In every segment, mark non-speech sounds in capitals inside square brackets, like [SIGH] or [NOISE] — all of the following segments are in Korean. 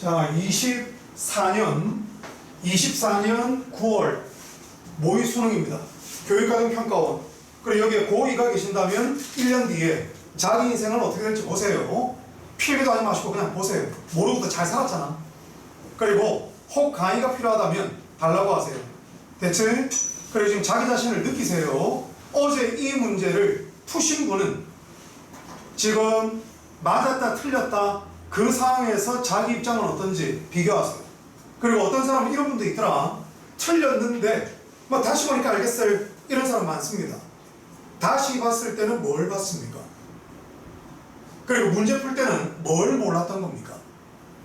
자, 24년 24년 9월 모의 수능입니다. 교육과정 평가원. 그리고 여기에 고2가 계신다면 1년 뒤에 자기 인생은 어떻게 될지 보세요. 필기도 하지 마시고 그냥 보세요. 모르고도 잘 살았잖아. 그리고 혹 강의가 필요하다면 달라고 하세요. 대체? 그리고 지금 자기 자신을 느끼세요. 어제 이 문제를 푸신 분은 지금 맞았다 틀렸다 그 상황에서 자기 입장은 어떤지 비교하세요. 그리고 어떤 사람은 이런 분도 있더라. 틀렸는데 뭐 다시 보니까 알겠어요. 이런 사람 많습니다. 다시 봤을 때는 뭘 봤습니까? 그리고 문제 풀 때는 뭘 몰랐던 겁니까?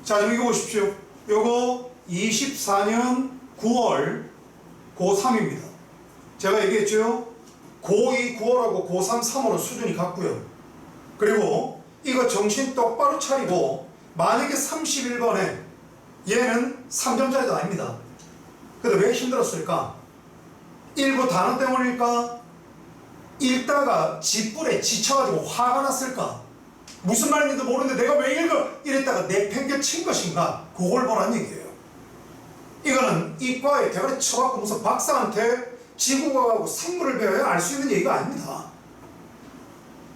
자, 좀 이거 보십시오. 요거 24년 9월 고3입니다. 제가 얘기했죠? 고2 9월하고 고3 3월은 수준이 같고요. 그리고 이거 정신 똑바로 차리고 만약에 31번에 얘는 3점짜리도 아닙니다. 근데 왜 힘들었을까? 일부 단어 때문일까? 읽다가 짓불에 지쳐가지고 화가 났을까? 무슨 말인지도 모르는데 내가 왜 읽어? 이랬다가 내팽겨 친 것인가? 그걸 보란 얘기예요. 이거는 이과에 대가리 쳐갖고 무슨 박사한테 지구과학하고 생물을 배워야 알 수 있는 얘기가 아닙니다.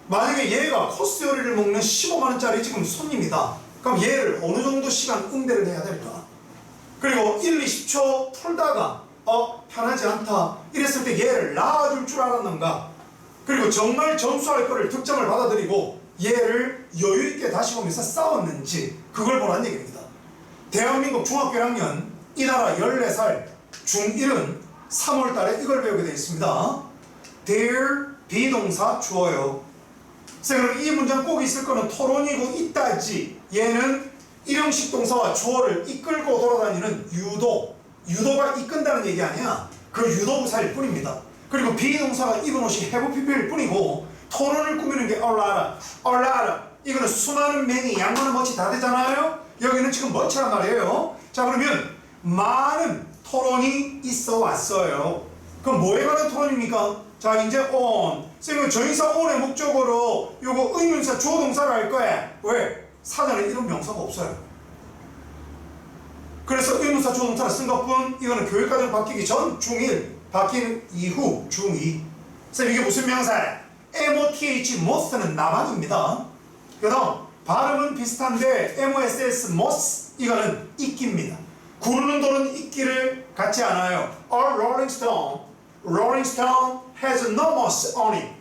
만약에 얘가 코스 요리를 먹는 15만원짜리 지금 손님이다. 그럼 얘를 어느 정도 시간 응대를 해야 될까? 그리고 1, 20초 풀다가 어 편하지 않다 이랬을 때 얘를 낳아줄 줄 알았는가? 그리고 정말 점수할 거를 득점을 받아들이고 얘를 여유 있게 다시 보면서 싸웠는지 그걸 보란 얘기입니다. 대한민국 중학교 1학년 이 나라 14살 중1은 3월 달에 이걸 배우게 되어 있습니다. there 비동사 주어요. 선생님 이 문장 꼭 있을 거는 토론이고 있다지. 얘는 일형식 동사와 주어를 이끌고 돌아다니는 유도. 유도가 이끈다는 얘기 아니야. 그 유도부사일 뿐입니다. 그리고 비동사가 입은 옷이 해부피필일 뿐이고 토론을 꾸미는 게 얼라라 얼라라 이거는 수많은 맹이 양만한 멋이 다 되잖아요? 여기는 지금 멋이란 말이에요. 자 그러면 많은 토론이 있어 왔어요. 그럼 뭐에 관한 토론입니까? 자 이제 on 선생님 전인사 on의 목적으로 요거 의문사 주어 동사를 할 거야. 왜? 사전에 이런 명사가 없어요. 그래서 의문사 주어 동사를 쓴 것뿐 이거는 교육과정 바뀌기 전 중1 바뀐 이후 중2 선생님 이게 무슨 명사야? MOTH most는 나방입니다. 그 다음 발음은 비슷한데 MOSS most 이거는 이끼입니다. 구르는 돌은 이끼를 갖지 않아요? A rolling stone. Rolling stone has no moss on it.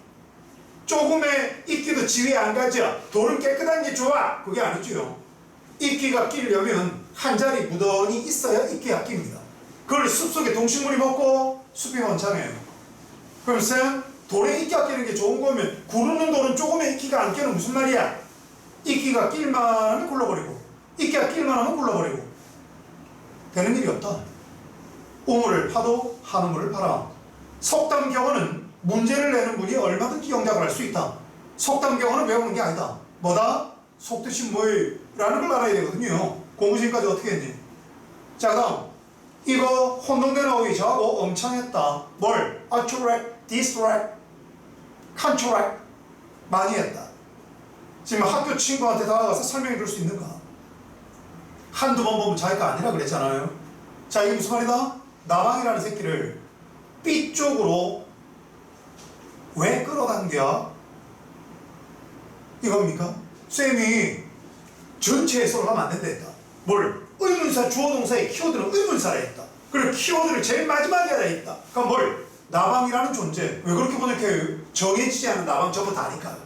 조금의 이끼도 지위에 안 가죠. 돌은 깨끗한 게 좋아. 그게 아니죠. 이끼가 끼려면 한 자리 무던히 있어야 이끼가 낍니다. 그걸 숲속에 동식물이 먹고 숲이 원창해요. 그럼 쌤, 돌에 이끼가 끼는 게 좋은 거면 구르는 돌은 조금의 이끼가 안 끼는 무슨 말이야? 이끼가 낄만하면 굴러버리고 이끼가 낄만 하면 굴러버리고 되는 일이 없다. 우물을 파도 한우물을 팔아. 속담 경어는 문제를 내는 분이 얼마든지 영작을 할 수 있다. 속담 경어는 외우는 게 아니다. 뭐다? 속뜻이 뭐예요? 라는 걸 알아야 되거든요. 공부 지금까지 어떻게 했니? 자, 다음. 이거 혼동되는 어휘 저하고 엄청 했다. 뭘? attract, distract, contract. 많이 했다. 지금 학교 친구한테 다가가서 설명해 줄 수 있는가? 한두 번 보면 자기가 아니라 그랬잖아요. 자, 이게 무슨 말이다? 나방이라는 새끼를 B 쪽으로 왜 끌어당겨? 이겁니까? 쌤이 전체 해석을 하면 안 된다. 뭘? 의문사 주어동사의 키워드는 의문사라 했다. 그리고 키워드를 제일 마지막에 했다. 그럼 뭘? 나방이라는 존재. 왜 그렇게 번역해요? 정해지지 않은 나방 전부 다니까.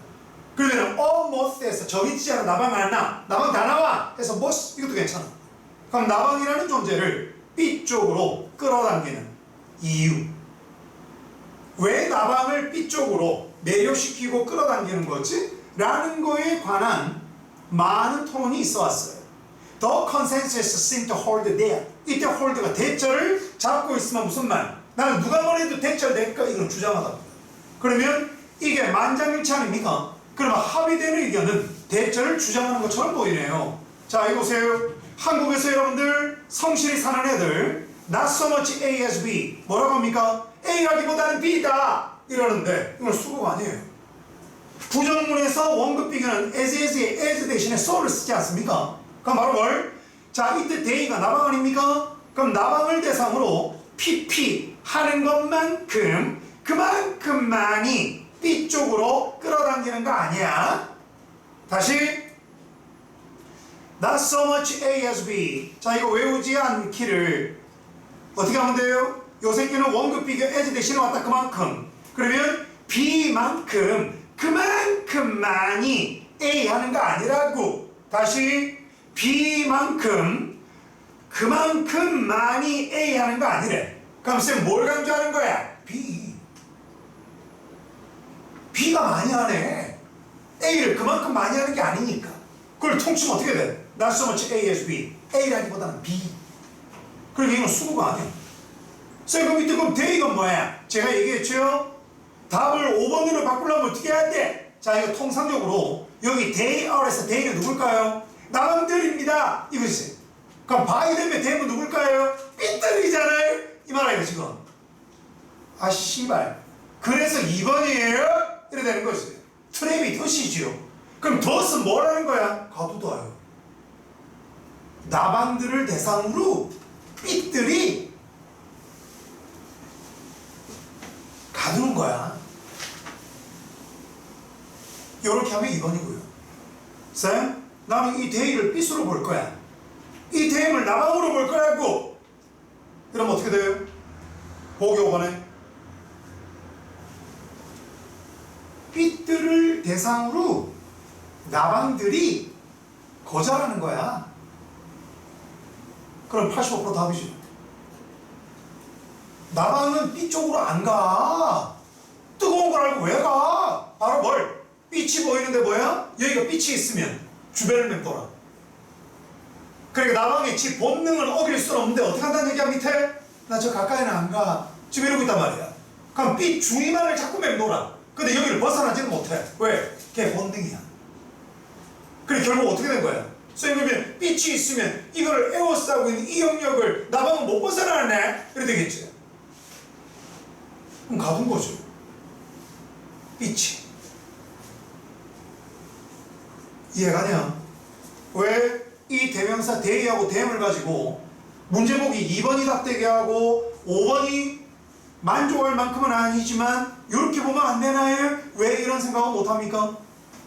그러면 almost에서 정해지지 않은 나방 하나, 나방 다 나와! 해서 most 이것도 괜찮아. 그럼 나방이라는 존재를 B 쪽으로 끌어당기는 이유. 왜 나방을 B 쪽으로 매료시키고 끌어당기는 거지? 라는 거에 관한 많은 토론이 있어 왔어요. The consensus seem to hold there. 이때 hold가 대절을 잡고 있으면 무슨 말? 나는 누가 뭐래도 대절 될까? 이건 주장하다. 그러면 이게 만장일치 아닙니까? 그러면 합의되는 의견은 대절을 주장하는 것처럼 보이네요. 자, 이 보세요. 한국에서 여러분들 성실히 사는 애들 not so much as B 뭐라고 합니까? A라기보다는 B다 이러는데 이건 수국 아니에요. 부정문에서 원급 비교는 as, as의 as 대신에 so를 쓰지 않습니까? 그럼 바로 뭘? 자, 이때 데이가 나방 아닙니까? 그럼 나방을 대상으로 PP 하는 것만큼 그만큼만이 B 쪽으로 끌어당기는 거 아니야? 다시 Not so much A as B. 자, 이거 외우지 않기를 어떻게 하면 돼요? 요 새끼는 원급 비교 as 대신에 왔다 그만큼. 그러면 B만큼 그만큼만이 A 하는 거 아니라고. 다시 B만큼 그만큼만이 A 하는 거 아니래. 그럼 쌤 뭘 강조하는 거야? B. B가 많이 하네. A를 그만큼 많이 하는 게 아니니까. 그걸 통치면 어떻게 돼? Not so much A as B. A라기보다는 B. 그러니까 이건 수구가 아니야. 쌤, 그럼 이때 그럼 대의가 뭐야? 제가 얘기했죠? 답을 5번으로 바꾸려면 어떻게 해야 돼? 자, 이거 통상적으로 여기 they are에서 they는 누굴까요? 남들입니다. 이거지. 그럼 by 되면 they는 누굴까요? 삐뚤이잖아요. 이 말이에요, 지금. 아, 씨발. 그래서 2번이에요? 이래 되는 거지. 트랩이 덫이지요. 그럼 덫은 뭐라는 거야? 가두다요. 나방들을 대상으로 삐들이 가두는 거야. 이렇게 하면 2번이고요. 쌤, 나는 이 대의를 삐수로 볼 거야. 이 대임을 나방으로 볼 거라고. 그럼 어떻게 돼요? 보기 5번에 삐들을 대상으로 나방들이 거절하는 거야. 그럼 85% 답이지. 나방은 B 쪽으로 안 가. 뜨거운 걸 알고 왜 가? 바로 뭘? 빛이 보이는데 뭐야? 여기가 빛이 있으면 주변을 맴돌아. 그러니까 나방이 지 본능을 어길 수는 없는데 어떻게 한다는 얘기야 밑에? 나 저 가까이는 안 가. 지금 이러고 있단 말이야. 그럼 빛 주위만을 자꾸 맴돌아. 근데 여기를 벗어나지는 못해. 왜? 걔 본능이야. 그래 결국 어떻게 된 거야? 선생님이 빛이 있으면 이걸 에워싸고 있는 이 영역을 나방은 못 벗어나네? 이래 되겠지. 그럼 가둔 거죠. 빛이. 이해가 냐? 왜 이 대명사 대의하고 대음을 가지고 문제목이 2번이 답되게 하고 5번이 만족할 만큼은 아니지만 이렇게 보면 안 되나요? 왜 이런 생각은 못합니까?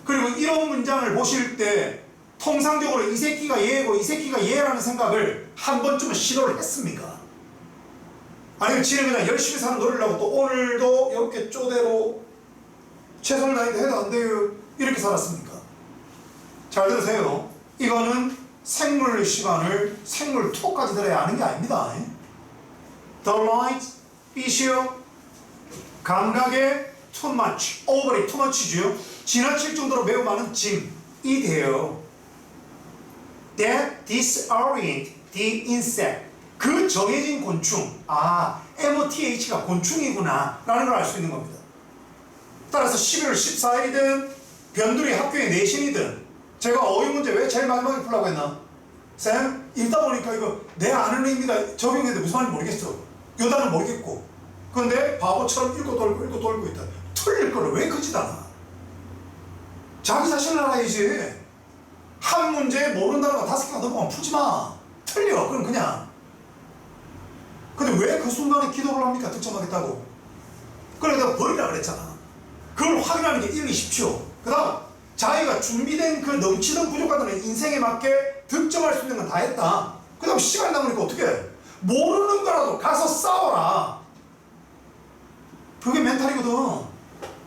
그리고 이런 문장을 보실 때 통상적으로 이 새끼가 얘고 이 새끼가 얘라는 생각을 한 번쯤은 시도를 했습니까? 아니면 지는 그냥 열심히 사는 노래라고 또 오늘도 이렇게 쪼대로 최선을 다했는데 해도 안 돼요. 이렇게 살았습니까? 잘 들으세요. 이거는 생물 시간을 생물 투까지 들어야 하는 게 아닙니다. The light, 빛이요 감각에 too much, over이 too much죠. 지나칠 정도로 매우 많은 짐이 돼요. That disorient the insect 그 정해진 곤충 아 MOTH가 곤충이구나 라는 걸 알 수 있는 겁니다. 따라서 11월 14일이든 변두리 학교의 내신이든 제가 어휘 문제 왜 제일 마지막에 풀라고 했나? 쌤 읽다 보니까 이거 내 아는 의미가 적용해도 무슨 말인지 모르겠어. 요단은 모르겠고. 그런데 바보처럼 읽고 돌고 읽고 돌고 있다. 틀릴 거를 왜 그지다? 자기 자신을 알아야지. 한 문제에 모른다는 거 다섯 개가 넘어가면 풀지 마. 틀려 그럼 그냥 근데 왜 그 순간에 기도를 합니까? 득점하겠다고. 그래 내가 버리라 그랬잖아. 그걸 확인하는 게 1, 2, 10초 그 다음 자기가 준비된 그 넘치던 부족하다는 인생에 맞게 득점할 수 있는 건 다 했다. 그 다음 시간 남으니까 어떻게 해? 모르는 거라도 가서 싸워라. 그게 멘탈이거든.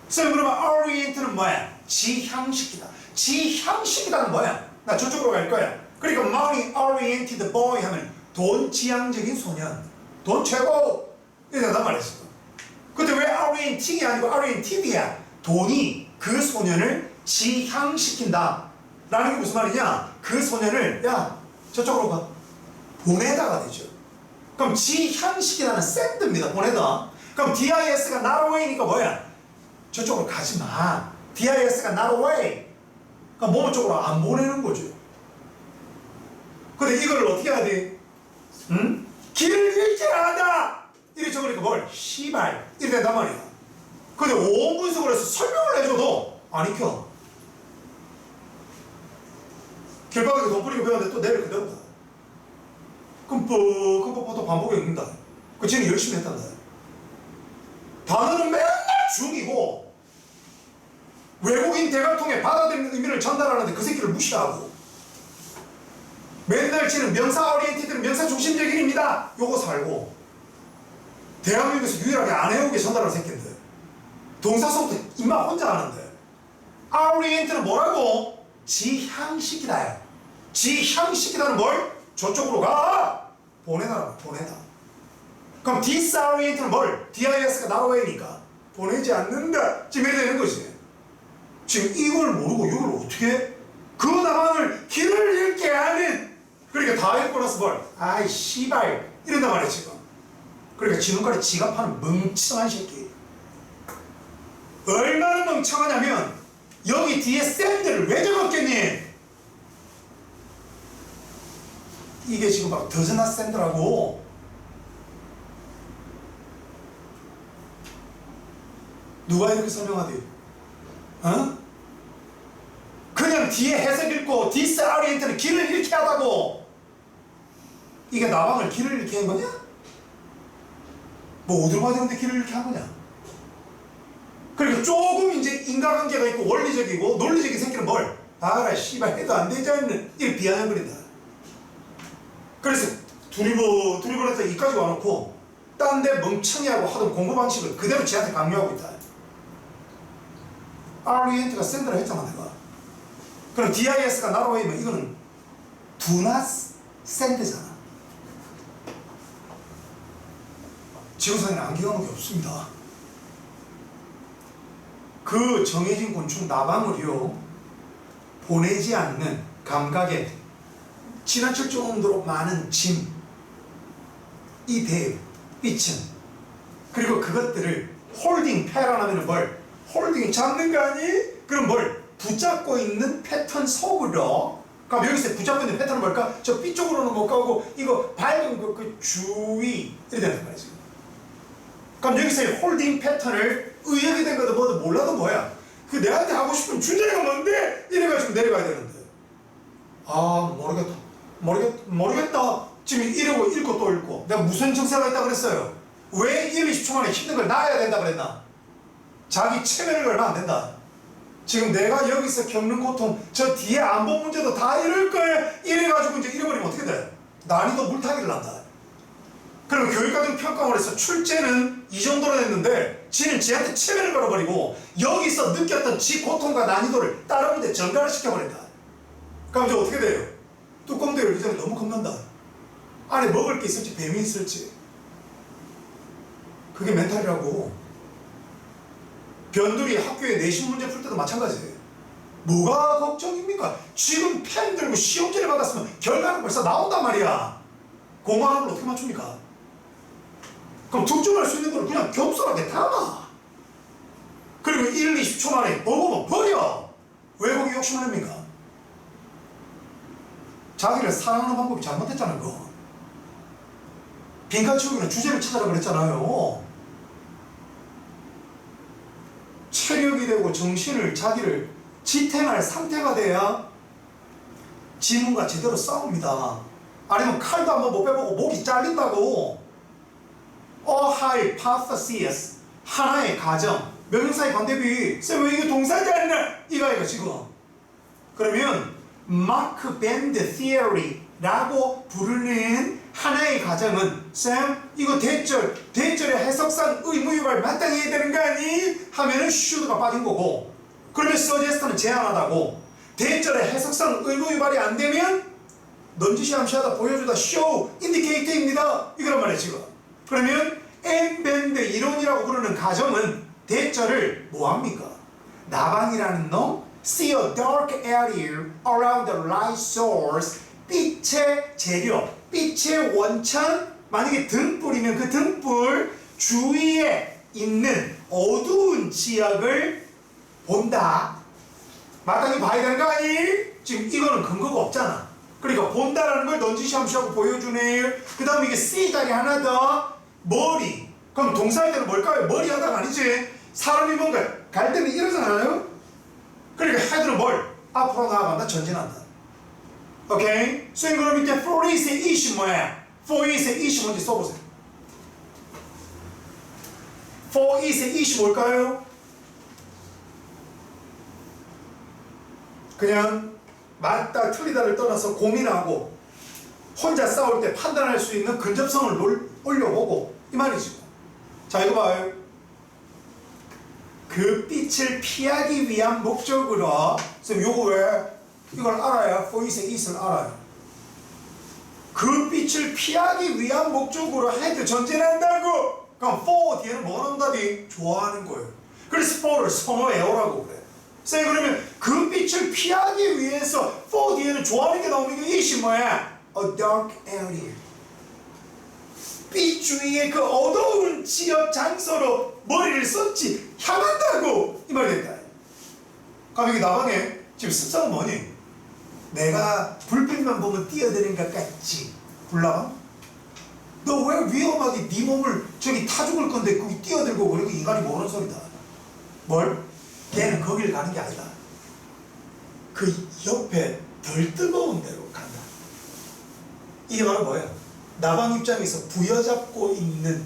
쌤 그러면 orient는 뭐야? 지향식이다. 지향식이다는 뭐야? 나 저쪽으로 갈 거야. 그러니까 money oriented boy 하면 돈 지향적인 소년 돈 최고! 된단 말이었어. 근데 왜 orienting이 아니고 oriented이야? 돈이 그 소년을 지향시킨다. 라는 게 무슨 말이냐? 그 소년을 야 저쪽으로 가 보내다가 되죠. 그럼 지향식이라는 샌드입니다 보내다. 그럼 DIS가 not away니까 뭐야? 저쪽으로 가지 마. DIS가 not away 그러니까 뭐 쪽으로 안 보내는 거죠. 근데 이걸 어떻게 해야 돼? 응? 길을 잃지 않았다 이래 적으니까 뭘? 시발 이래 된단 말이야 근데 오온 분석을 해서 설명을 해줘도 안 익혀 길바닥에 돈 뿌리고 배웠는데 또 내일 그대로다 흠뻑 흠뻑부터 반복해 읽는다. 그 쟤는 열심히 했단다. 단어는 맨날 중이고 외국인 대각통에 받아들이는 의미를 전달하는데 그 새끼를 무시하고 맨날 쟤는 명사 오리엔티드는 명사 중심적인 입니다. 요거 살고 대한민국에서 유일하게 안 해오게 전달하는 새끼인데 동사서부터 입만 혼자 하는데 오리엔트는 뭐라고? 지향시키다요. 지향시키다는 뭘? 저쪽으로 가! 보내다 보내다. 그럼 디스오리엔트는 뭘? DIS가 나와야니까 보내지 않는다. 지금 이래 되는 거지. 지금 이걸 모르고 이걸 어떻게 그 나방을 길을 그러니까 다 읽고 나서 뭘? 아이 씨발 이런단 말이야 지금. 그러니까 지금까지 지갑하는 멍청한 새끼. 얼마나 멍청하냐면 여기 뒤에 샌들을 왜 적었겠니? 이게 지금 막 더즈나 샌드라고 누가 이렇게 설명하대? 어? 그냥 뒤에 해석 읽고 디스 아리엔트는 길을 잃게 하다고 이게 나방을 길을 잃게 한 거냐? 뭐 어디로 가야 되는데 길을 잃게 한 거냐? 그러니까 조금 이제 인과관계가 있고 원리적이고 논리적인 생기는 뭘? 아라 씨발 해도 안 되지 않는 이렇게 비아냥거린다 그래서 두리버 두리버 했다 이까지 와놓고 딴 데 멍청이하고 하던 공부 방식을 그대로 지한테 강요하고 있다 아리엔트가 샌드라 했잖아 내가 그럼 DIS가 나로웨이면 이거는 두나 샌드잖아 지구상에는 게 없습니다 그 정해진 곤충 나방을요 보내지 않는 감각에 지나칠 정도로 많은 짐, 이 대, 빛은 그리고 그것들을 홀딩 패러나면 뭘 홀딩이 잡는 거 아니? 그럼 뭘 붙잡고 있는 패턴 속으로 그럼 여기서 붙잡고 있는 패턴은 뭘까? 저 B 쪽으로는 못 가고 이거 밝은 그, 그 주위 이렇게 되는 거야 지금 그럼 여기서 이 홀딩 패턴을 의역이 된 것도 뭐도 몰라도 뭐야? 그 내한테 하고 싶은 주제가 뭔데? 이래가지고 내려가야 되는데. 아 모르겠다. 모르겠, 모르겠다. 지금 이러고 읽고 또 읽고. 내가 무슨 정세가 있다 그랬어요? 왜 1, 20초 만에 힘든 걸 놔야 된다 그랬나? 자기 체면을 걸면 안 된다. 지금 내가 여기서 겪는 고통 저 뒤에 안본 문제도 다 이럴 거야 이래가지고 이제 잃어버리면 어떻게 돼? 난이도 물타기를 한다 그러면 교육과정 평가원에서 출제는 이 정도로 됐는데 지는 지한테 체면을 걸어버리고 여기서 느꼈던 지 고통과 난이도를 문제 전가를 시켜버린다. 그럼 이제 어떻게 돼요? 뚜껑도 열기 전에 너무 겁난다. 안에 먹을 게 있을지 뱀이 있을지. 그게 멘탈이라고. 변두리 학교에 내신 문제 풀 때도 마찬가지예요. 뭐가 걱정입니까? 지금 펜 들고 시험지를 받았으면 결과는 벌써 나온단 말이야. 공부하는 걸 어떻게 맞춥니까? 그럼 득점할 수 있는 걸 그냥 겸손하게 담아. 그리고 1, 20초 만에 보고만 버려. 왜 거기 욕심을 냅니까? 자기를 사랑하는 방법이 잘못됐다는 거. 빈칸 채우기는 주제를 찾아라 그랬잖아요. 체력이 되고 정신을 자기를 지탱할 상태가 돼야 지문과 제대로 싸웁니다. 아니면 칼도 한번 못 빼보고 목이 잘린다고. A hypothesis 하나의 가정 명령사의 관대비. 쌤왜 이게 동사지 않나? 이거 이거 지금. 그러면 마크 밴드 theory라고 부르는 하나의 가정은 쌤 이거 대절 대절의 해석상 의무유발 마땅히 해야 되는 거 아니? 하면은 should가 빠진 거고. 그러면 suggest는 제한하다고. 대절의 해석상 의무유발이 안 되면 넌지시함시하다 보여주다 show indicate입니다. 이거란 말이에요 지금 그러면 엠밴드 이론이라고 부르는 가정은 대절을 뭐합니까? 나방이라는 놈 see a dark area around the light source 빛의 재료, 빛의 원천 만약에 등불이면 그 등불 주위에 있는 어두운 지역을 본다 마땅히 봐야 되는 거 아니? 지금 이거는 근거가 없잖아 그러니까 본다라는 걸 넌지시함시하고 보여주네 그 다음에 이게 C 자리 하나 더 머리. 그럼 때는 뭘까요? 머리 하다가 아니지. 사람이 뭔가 갈 때는 이러잖아요. 그러니까 헤드는 뭘? 앞으로 나아간다, 전진한다. 오케이? 쌤 그럼 이때 floris의 이시 뭐야? for is의 it이 뭔지 써보세요. for is의 it이 뭘까요? 그냥 맞다 틀리다를 떠나서 고민하고 혼자 싸울 때 판단할 수 있는 근접성을 놀- 올려보고 이 말이지. 자 이거 봐요. 그 빛을 피하기 위한 목적으로 선생님 요거 왜 이걸 알아야 포이스의 it을 알아요. 그 빛을 피하기 위한 목적으로 헤드 전진한다고 그럼 for 뒤에는 뭐 나온 답이 좋아하는 거예요. 그래서 for를 선호해요라고 그래. 선생님 그러면 그 빛을 피하기 위해서 for 뒤에는 좋아하는 게 나오는 게 it이 뭐야? A dark area. 빛 주위의 그 어두운 지역 장소로 머리를 썼지 향한다고 이 말이 된다. 그럼 여기 나방에 지금 습성은 뭐니? 내가 불빛만 보면 뛰어드는 것 같지 불나방? 너 왜 위험하게 네 몸을 저기 타 죽을 건데 거기 뛰어들고 그러고 인간이 모르는 소리다 뭘? 걔는 거길 가는 게 아니다 그 옆에 덜 뜨거운 데로 간다 이게 바로 뭐야? 나방 입장에서 부여잡고 있는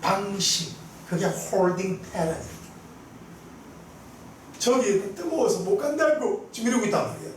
방식 그게 홀딩 패턴 저기 뜨거워서 못 간다고 지금 이러고 있단 말이야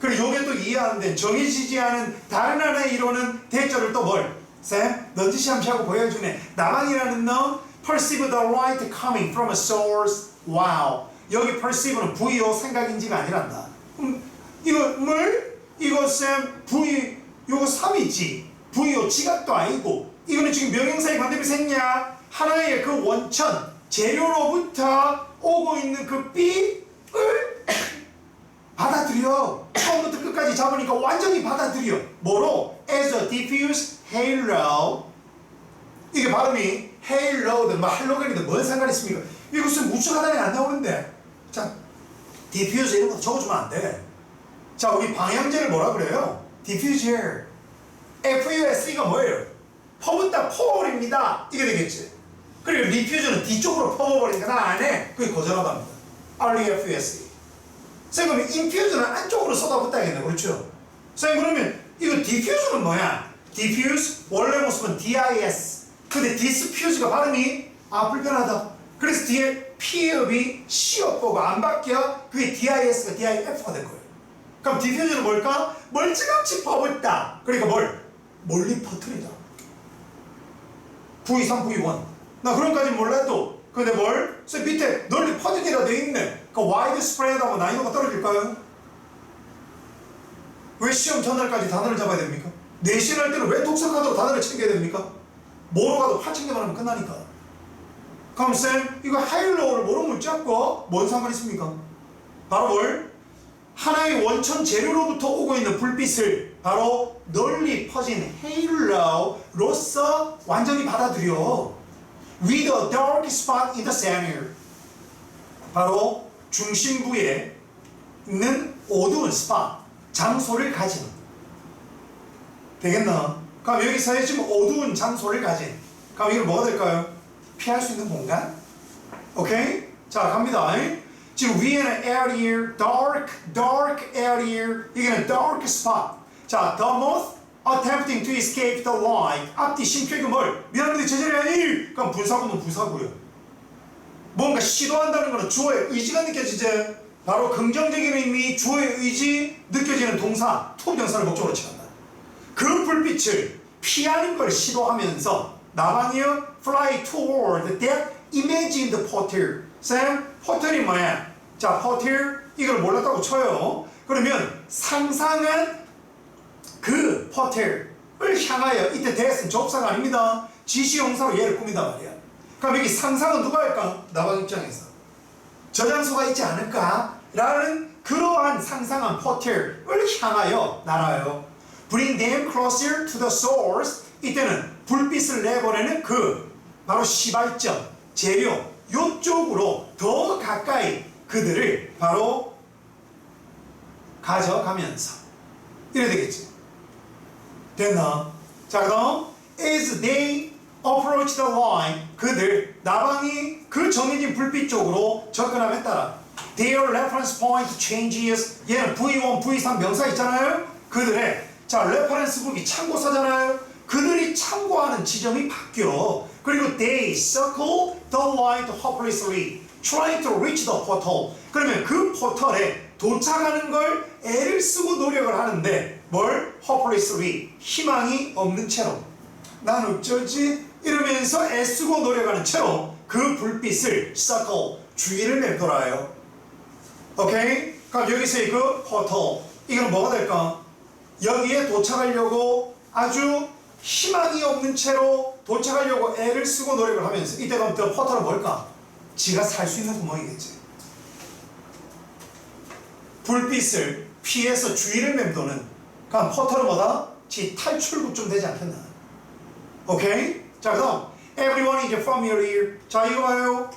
그리고 요게 또 이해하는데 정해지지 않은 다른 하나의 이론은 대절을 또 뭘? 쌤, 넌지시함시하고 보여주네. 나방이라는 너 perceive the light coming from a source. wow. 여기 perceive는 VO 생각인지가 아니란다. 음, 이거 뭘? 이거 쌤 V 요거 3이지. VO 지각도 아니고 이거는 지금 명령사의 관점이 생냐? 하나의 그 원천 재료로부터 오고 있는 그 빛을 [COUGHS] 받아들여. 처음부터 끝까지 잡으니까 완전히 받아들여. 뭐로? As a diffuse halo. 이게 발음이 halo든 뭐 할로겐이든 뭔 상관 있습니까? 이것은 우측 하단에 안 나오는데. 자, diffuse 이런 거 적어주면 안 돼. 자, 우리 방향제를 뭐라 그래요? diffuser. FUSE가 뭐예요? 퍼붓다 퍼버립니다. 이게 되겠지. 그리고 리퓨즈는 뒤쪽으로 퍼버버리니까 나안 해. 그게 거절하답니다. REFUSE. 선생님 그러면 인퓨즈는 안쪽으로 쏟아붓다겠네 그렇죠? 선생님 그러면 이거 디퓨즈는 뭐야? 디퓨즈 원래 모습은 DIS 근데 디스퓨즈가 발음이 아 불편하다 그래서 뒤에 P업이 C업보고 안 바뀌어 그게 DIS가 DIF가 된 거예요 그럼 디퓨즈는 뭘까? 멀찌감치 퍼붓다 그러니까 뭘? 멀리 퍼뜨리다 V3, V1 나 그런까지 몰라도 근데 뭘? 저 밑에 널리 퍼지기라 돼 있네 그 와이드 스프레드하고 난이도가 떨어질까요? 왜 시험 전날까지 단어를 잡아야 됩니까? 내신 할 때는 왜 독서카드로 단어를 챙겨야 됩니까? 뭐로 가도 팔 챙겨만 하면 끝나니까 그럼 쌤 이거 하이로우를 뭐로 물잡고 뭔 상관 있습니까? 바로 뭘? 하나의 원천 재료로부터 오고 있는 불빛을 바로 널리 퍼진 헤일로로서 완전히 받아들여 with a dark spot in the center 바로 중심부에 있는 어두운 스팟 장소를 가진 되겠나? 그럼 여기서의 지금 어두운 장소를 가진 그럼 이걸 뭐가 될까요? 피할 수 있는 공간? 오케이? 자 갑니다 지금 위에는 area, dark, dark area 여기는 dark spot 자 the most attempting to escape the light 앞뒤 뭘? 미안한데 제자리 아니! 그럼 분사구는 분사구요. 뭔가 시도한다는 것은 주어의 의지가 느껴지지. 바로 긍정적인 의미 주어의 의지 느껴지는 동사 투부정사를 목적으로 취한다. 그 불빛을 피하는 걸 시도하면서 나방이요 fly toward that imagined portal 쌤 포털이 뭐야? 자 포털 이걸 몰랐다고 쳐요. 그러면 상상한 그 포털을 향하여 이때 대스는 접사가 아닙니다. 지시용사로 얘를 꾸민단 말이야. 그럼 여기 상상은 누가 할까? 나방 입장에서. 저장소가 있지 않을까? 라는 그러한 상상한 포털을 향하여 날아요. Bring them closer to the source. 이때는 불빛을 내보내는 그 바로 시발점, 재료 요쪽으로 더 가까이 그들을 바로 가져가면서. 이래 되겠지 됐나? 자 그다음 as they approach the line 그들 나방이 그 정해진 불빛 쪽으로 접근함에 따라 their reference point changes 얘는 V1, V3 명사 있잖아요 그들의 자, 레퍼런스북이 참고서잖아요. 그들이 참고하는 지점이 바뀌어. 그리고 they circle the line hopelessly, trying to reach the portal. 그러면 그 포털에 도착하는 걸 애를 쓰고 노력을 하는데 뭘 hopelessly 희망이 없는 채로 난 어쩌지 이러면서 애쓰고 노력하는 채로 그 불빛을 circle 주위를 맴돌아요. 오케이? 그럼 여기서의 그 포털 이건 뭐가 될까? 여기에 도착하려고 아주 희망이 없는 채로 도착하려고 애를 쓰고 노력을 하면서 이때 그럼 더 포털은 뭘까? 지가 살 수 있는 구멍이겠지. 불빛을 피해서 주위를 맴도는 그럼 포털은 뭐다? 지 탈출구 좀 되지 않겠나? 오케이? 자 그다음 everyone is familiar 자 이거 봐요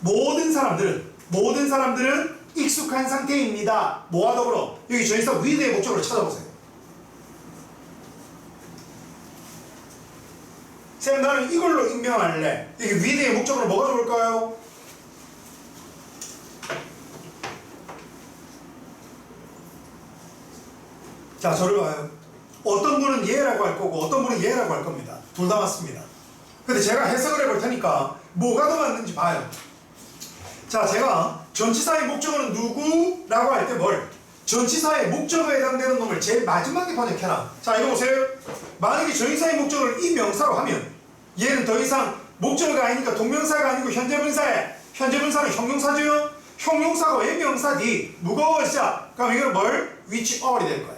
모든 사람들은 모든 사람들은 익숙한 상태입니다 뭐와 더불어 여기 저희서 위대의 목적을 찾아보세요 쌤 나는 이걸로 임명할래 여기 위대의 목적으로 뭐가 좋을까요? 자 저를 봐요. 어떤 분은 예라고 할 거고 어떤 분은 예라고 할 겁니다. 둘 다 맞습니다. 근데 제가 해석을 해볼 테니까 뭐가 더 맞는지 봐요. 자 제가 전치사의 목적어는 누구라고 할 때 뭘? 전치사의 목적어에 해당되는 놈을 제일 마지막에 번역해라. 자 이거 보세요. 만약에 전치사의 목적어를 이 명사로 하면 얘는 더 이상 목적어가 아니니까 동명사가 아니고 현재분사에 현재분사는 형용사죠. 형용사가 왜 명사디? 무거워져 그럼 이건 뭘? which or이 될 거야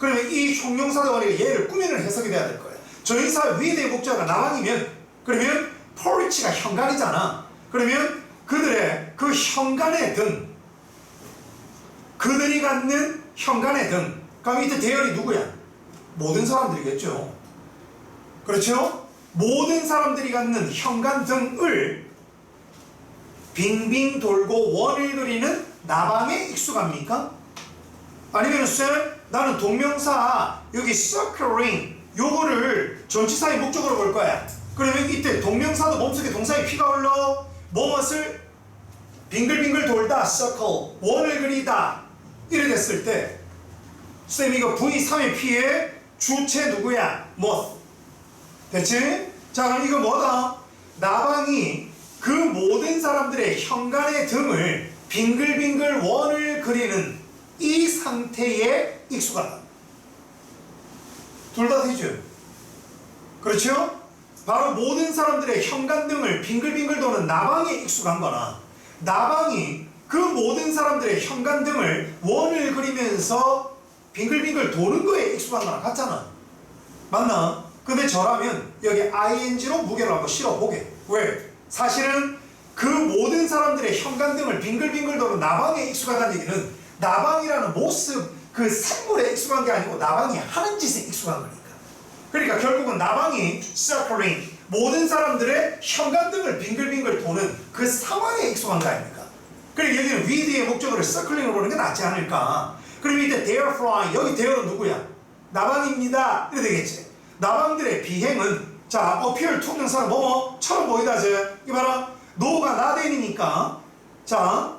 그러면 이 형용사 덩어리가 얘를 꾸미는 해석이 돼야 될 거예요. 저희사 위대의 목자가 나왕이면 그러면 포리치가 현관이잖아. 그러면 그들의 그 현관의 등 그들이 갖는 현관의 등 그럼 이때 대열이 누구야? 모든 사람들이겠죠. 그렇죠? 모든 사람들이 갖는 현관 등을 빙빙 돌고 원을 그리는 나방에 익숙합니까? 아니면 쌤 나는 동명사 여기 circling 요거를 전치사의 목적으로 볼 거야. 그러면 이때 동명사도 몸속에 동사의 피가 흘러 무엇을 빙글빙글 돌다 circle 원을 그리다 이래 됐을 때 쌤 이거 V3의 피의 주체 누구야? moth 됐지? 자 그럼 이거 뭐다? 나방이 그 모든 사람들의 현관의 등을 빙글빙글 원을 그리는 이 상태에 익숙하다. 둘다 되죠. 그렇죠? 바로 모든 사람들의 현관등을 빙글빙글 도는 나방에 익숙한 거나 나방이 그 모든 사람들의 현관등을 원을 그리면서 빙글빙글 도는 거에 익숙한 거나 같잖아. 맞나? 근데 저라면 여기 ing로 무게를 한번 실어보게. 왜? 사실은 그 모든 사람들의 현관등을 빙글빙글 도는 나방에 익숙하다는 얘기는 나방이라는 모습 그 생물에 익숙한 게 아니고 나방이 하는 짓에 익숙한 거니까. 그러니까 결국은 나방이 circling 모든 사람들의 현관등을 빙글빙글 도는 그 상황에 익숙한 거 아닙니까? 그리고 여기는 위드의 목적으로 circling을 보는 게 낫지 않을까? 이때 they are flying 여기 대어는 누구야? 나방입니다. 이래 되겠지. 나방들의 비행은 자 appear 투명사는 뭐뭐처럼 보이다 제 이 봐라 노가 나대니까 자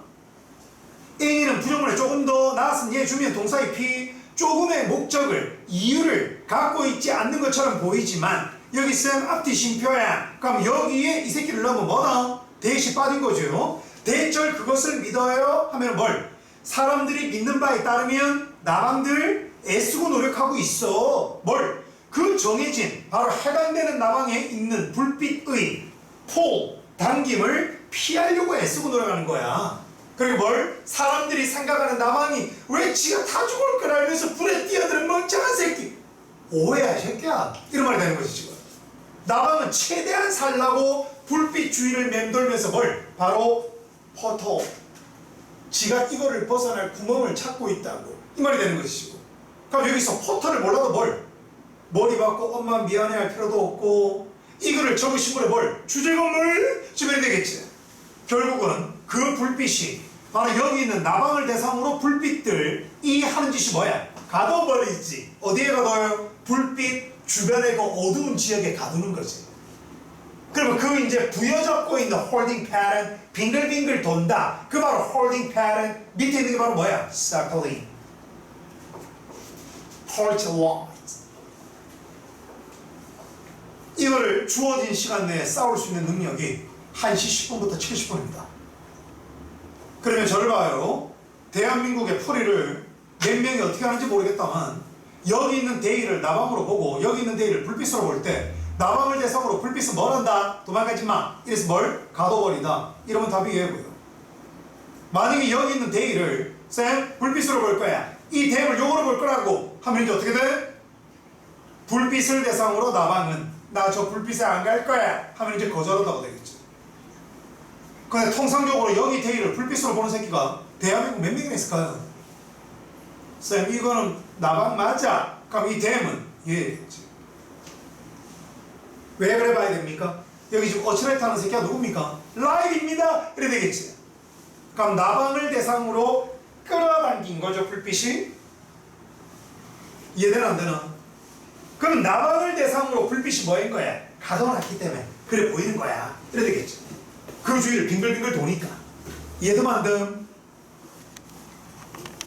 A는 부정문에 조금 더 나았은 얘 주면 동사의 P 조금의 목적을 이유를 갖고 있지 않는 것처럼 보이지만 여기 쌤 앞뒤 쉼표야 그럼 여기에 이 새끼를 넣으면 뭐다? 대시 빠진 거죠 대절 그것을 믿어요 하면 뭘? 사람들이 믿는 바에 따르면 나방들 애쓰고 노력하고 있어 뭘? 그 정해진 바로 해당되는 나방에 있는 불빛의 폴 당김을 피하려고 애쓰고 노력하는 거야 그리고 뭘? 사람들이 생각하는 나방이 왜 지가 다 죽을 걸 알면서 불에 뛰어드는 멍청한 새끼 오해야 이 새끼야 이런 말이 되는 거지 지금 나방은 최대한 살라고 불빛 주위를 맴돌면서 뭘? 바로 포터 지가 이거를 벗어날 구멍을 찾고 있다고 이 말이 되는 지금 그럼 여기서 포터를 몰라도 뭘? 머리 받고 엄마 미안해 할 필요도 없고 이거를 분의 뭘? 주제 건물 주면 되겠지 결국은 그 불빛이 바로 여기 있는 나방을 대상으로 불빛들 이 하는 짓이 뭐야? 가둬버리지 어디에 가둬요? 불빛 주변의 그 어두운 지역에 가두는 거지 그러면 그 이제 부여잡고 있는 홀딩 패턴 빙글빙글 돈다 그 바로 홀딩 패턴 밑에 있는 게 바로 뭐야? circling torch light. 이거를 주어진 시간 내에 싸울 수 있는 능력이 1시 10분부터 70분입니다. 그러면 저를 봐요. 대한민국의 풀이를 몇 명이 어떻게 하는지 모르겠다만 여기 있는 데이를 나방으로 보고 여기 있는 데이를 불빛으로 볼 때 나방을 대상으로 불빛은 뭘 한다? 도망가지 마. 이래서 뭘? 가둬버린다. 이러면 답이 예고요. 만약에 여기 있는 데이를 쌤 불빛으로 볼 거야. 이 댐을 요거로 볼 거라고 하면 이제 어떻게 돼? 불빛을 대상으로 나방은 나 저 불빛에 안 갈 거야 하면 이제 거절한다고 되겠죠. 근데 통상적으로 여기 데이를 불빛으로 보는 새끼가 대한민국 몇 명이나 있을까요? 쌤 이거는 나방 맞아. 그럼 이 댐은 얘겠지. 왜 그래 봐야 됩니까? 여기 지금 어치라이트 하는 새끼가 누굽니까? 라이브입니다. 이래 되겠지. 그럼 나방을 대상으로 끌어당긴 거죠 불빛이 이해되나 안 되나? 그럼 나방을 대상으로 불빛이 뭐인 거야? 가둬놨기 때문에 그래 보이는 거야 이래 되겠죠 그 주위를 빙글빙글 도니까 안 됨?